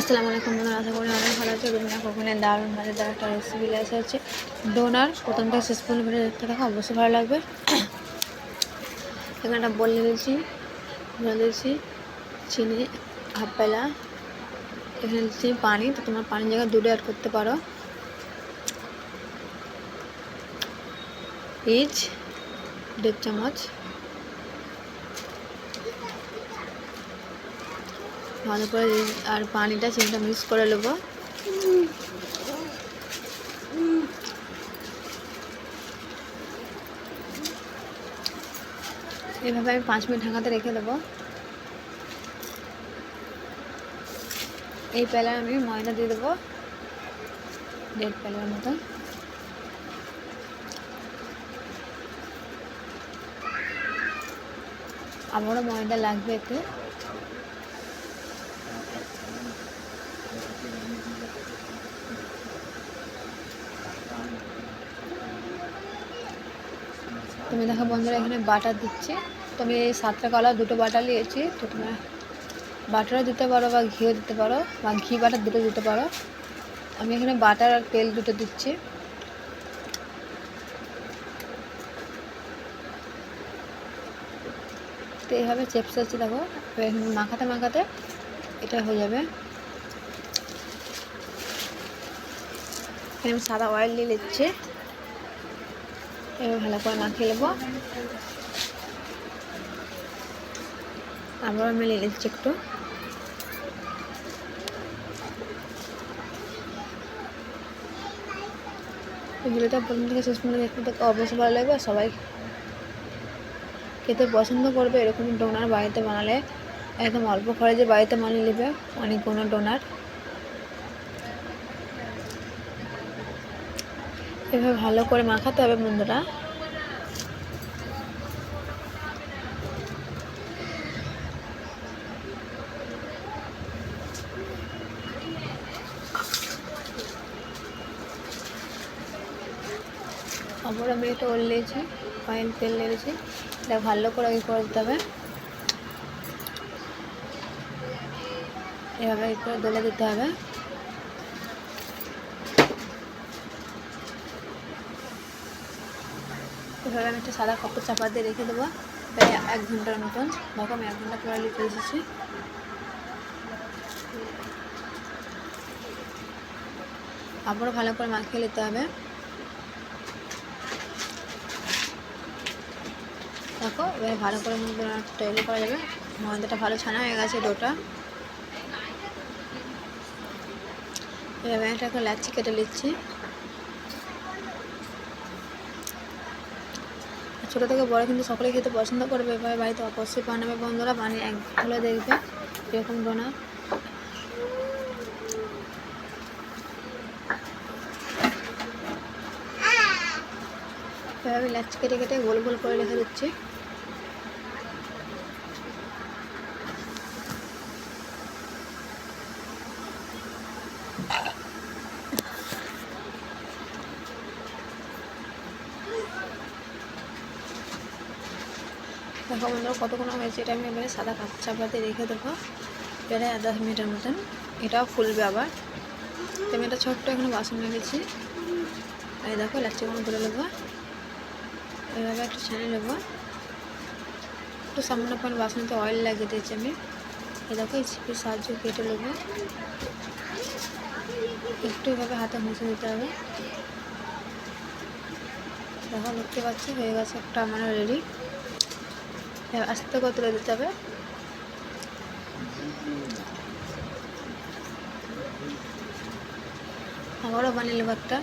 আসসালামু আলাইকুম বন্ধুরা, আশা করি অনেক ভালো আছে। রুমিনা কখনের দারুণ মজাদার একটা রেসিপি এসে হচ্ছে। ডোনার, প্রথম থেকে শেষ পর্যন্ত ভিডিও দেখতে থাকো, অবশ্যই ভালো লাগবে। এখানে একটা বল নিয়ে দিয়েছি জল দিয়েছি চিনি হাফ পেলা এখানে দিচ্ছি পানি, তো তোমার পানির জায়গায় দুটো অ্যাড করতে পারো। পিচ দেড় চামচ। ভালো করে আর পানিটা চিনিটা মিক্স করে নেব। এভাবে আমি পাঁচ মিনিট ঢাকাতে রেখে দেবো। এই প্যালার আমি ময়দা দিয়ে দেবো, দেড় প্যালার মতো আমারও ময়দা লাগবে একটু। তুমি দেখো বন্ধুরা, এখানে বাটার দিচ্ছে। তুমি সাতটা কলা, দুটো বাটার নিয়েছি। তো তোমার বাটারও দিতে পারো বা ঘিও দিতে পারো বা ঘি বাটার দুটো দিতে পারো। আমি এখানে বাটার আর তেল দুটো দিচ্ছি। তো এইভাবে চেপস দেখো। মাখাতে মাখাতে এটা হয়ে যাবে। এখানে আমি সাদা অয়েল দিয়ে নিচ্ছি। এবার ভালো করে মাখিয়ে নেব। আবার আমি নিয়ে নিচ্ছি একটু। ভিডিওটা প্রথম থেকে শেষ পর্যন্ত দেখতে থেকে অবশ্যই ভালো লাগবে। সবাই খেতে পছন্দ করবে, এরকম ডোনার বাড়িতে বানালে একদম অল্প খরচে বাড়িতে বানিয়ে নেবে অনেকগুলো ডোনার এভাবে ভালো করে মাখাতে হবে বন্ধুরা। আবার আমি এটা ওল নিয়েছি অয়েল তেল লেগেছি এটা ভালো করে আগে করে দিতে হবে। এভাবে করে দলে দিতে হবে। এভাবে আমি একটা সাদা কাপড় চাপা দিয়ে রেখে দেবো। প্রায় এক ঘণ্টার মতন। দেখো আমি এক ঘণ্টা পরে লিখে এসেছি আবারও ভালো করে মাখিয়ে নিতে হবে। দেখো, এবার ভালো করে তৈরি করা যাবে। ময়দাটা ভালো ছানা হয়ে গেছে ডোটা। এবার একটা লাচ্ছি কেটে নিচ্ছি। ছোটো থেকে বড়, কিন্তু সকলে খেতে পছন্দ করবে। এবার বাড়িতে অবশ্যই বানাবে বন্ধুরা বানিয়ে একগুলো দেখবে, এরকম ডোনা এভাবে লাচ্ছি কেটে কেটে গোল গোল করে রেখে দিচ্ছি। দেখো বন্ধুরা কতক্ষণ হয়েছে এটা আমি এবারে সাদা কাপ চাপাতে রেখে দেবো। এবারে দশ মিনিটের মতন। এটাও ফুলবে আবার। তো আমি একটা ছোট্ট এখানে বাসন রেখেছি এই দেখো লাচ্চিগুলো তুলে নেব। এভাবে একটু ছানে নেব। একটু সামান্য পর বাসনতে অয়েল লাগিয়ে দিয়েছি আমি। এই দেখো, এই ছিপির সাহায্য কেটে নেব। একটু এভাবে হাতে মুছে দিতে হবে। দেখো, দেখতে পাচ্ছি, হয়ে গেছে একটা আমার রেডি আস্তে করে তুলে দিতে হবে আবারও বানিয়ে একটা।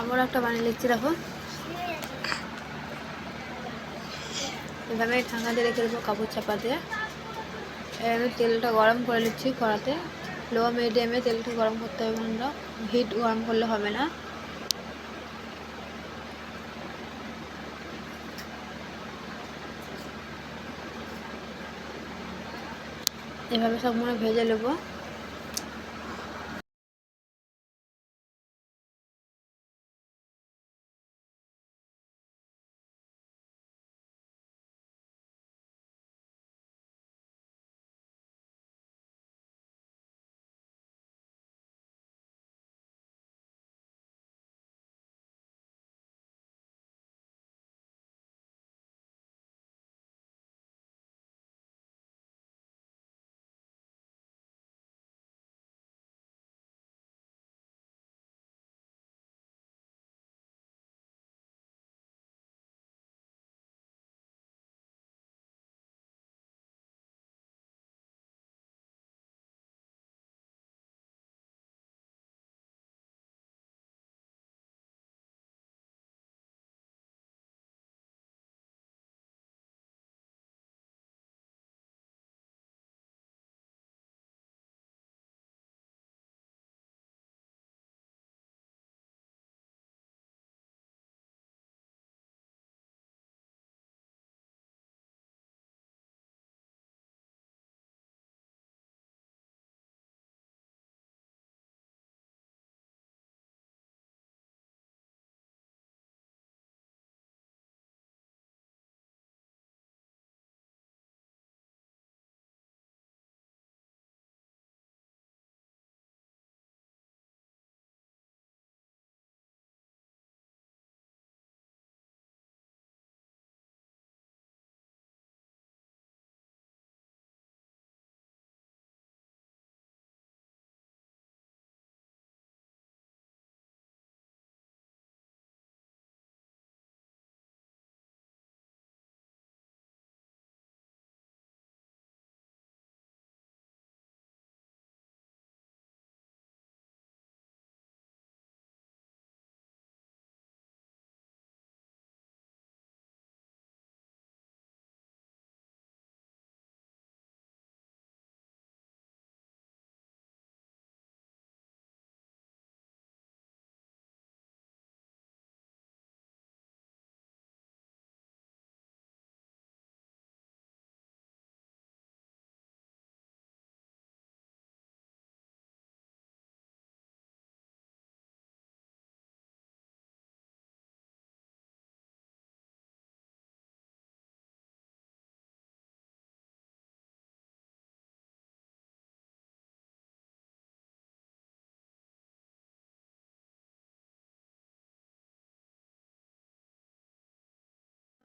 আবার একটা বানিয়ে লিখছি দেখো। এভাবে ঠান্ডা দিয়ে রেখে দেবো কাপড় চাপা দিয়ে। আমি তেলটা গরম করে নিচ্ছি কড়াতে। লো মিডিয়ামে তেলটা গরম করতে হবে বন্ধুরা হিট গরম করলে হবে না। এভাবে সব মনে ভেজে নেব।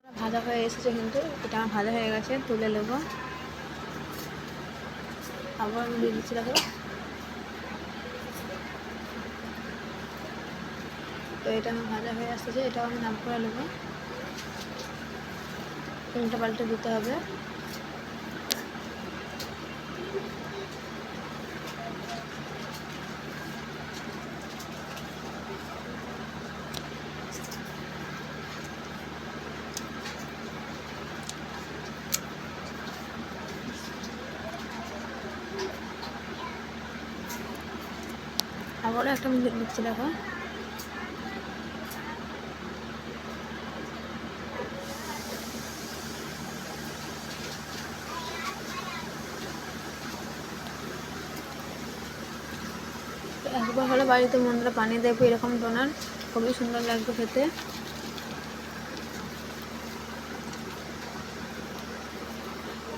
ভাজা হয়ে এসেছে কিন্তু, এটা আমার ভাজা হয়ে গেছে, তুলে নেব। আবার আমি দিয়ে দিচ্ছি, দেখো। তো এটা আমার ভাজা হয়ে আসতেছে, এটাও আমি নাম করে নেব। উল্টা পাল্টে দিতে হবে। আবারও একটা মিনিট দিচ্ছি দেখো। একবার হলে বাড়িতে মন্দিরে পানি দেখব, এরকম ডোনার খুবই সুন্দর লাগবে খেতে।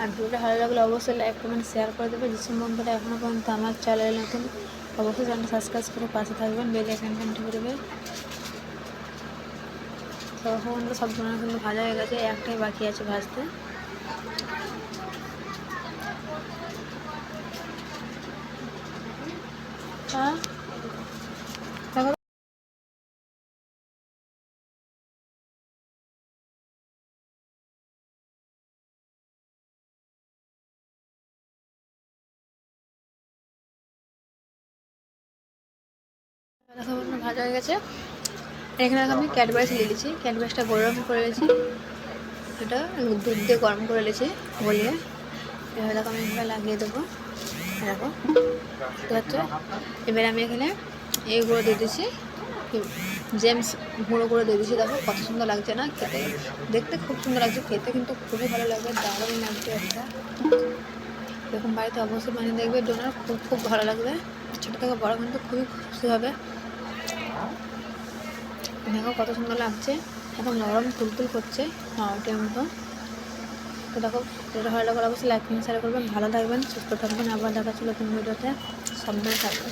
আর ভিডিওটা ভালো লাগলে অবশ্যই লাইক কমেন্ট শেয়ার করে দেবে। যেসব বন্ধুরা এখনও পর্যন্ত আমার চ্যানেলে নতুন অবশ্যই চ্যানেলটা সাবস্ক্রাইব করে পাশে থাকবেন বেল আইকন ঘণ্টা করবে তো সব ধরনের কিন্তু ভাজা হয়ে গেছে, একটাই বাকি আছে ভাজতে। হ্যাঁ বন্ধু ভাজা হয়ে গেছে। এখানে আমি ক্যাডবাইস নিয়ে নিয়েছি ক্যাডবাইসটা গরম করে নিয়েছি এটা দুধ দিয়ে গরম করে নিয়েছি গলিয়ে এবার দেখো আমি এখানে লাগিয়ে দেবো। দেখো ঠিক এবার আমি এখানে এই দিয়ে দিচ্ছি জেমস গুঁড়ো করে দিয়ে দিচ্ছি দেখো, কত সুন্দর লাগছে না খেতে। দেখতে খুব সুন্দর লাগছে। খেতে কিন্তু খুবই ভালো লাগবে দারুণ লাগছে একটা। এরকম বাড়িতে অবশ্যই বানিয়ে দেখবে। ডোনার খুব খুব ভালো লাগবে। ছোটো থেকে বড় কিন্তু খুবই খুশি হবে। দেখো কত সুন্দর লাগছে। এখন নরম তুলতুল করছে। মাওয়াটির মতো তো দেখো যেটা ভালো লাগলে অবশ্যই লাইক শেয়ার করবেন। ভালো থাকবেন, সুস্থ থাকবেন। আবার দেখা ছিল তুমি ভিডিওতে সাবধানে থাকবেন।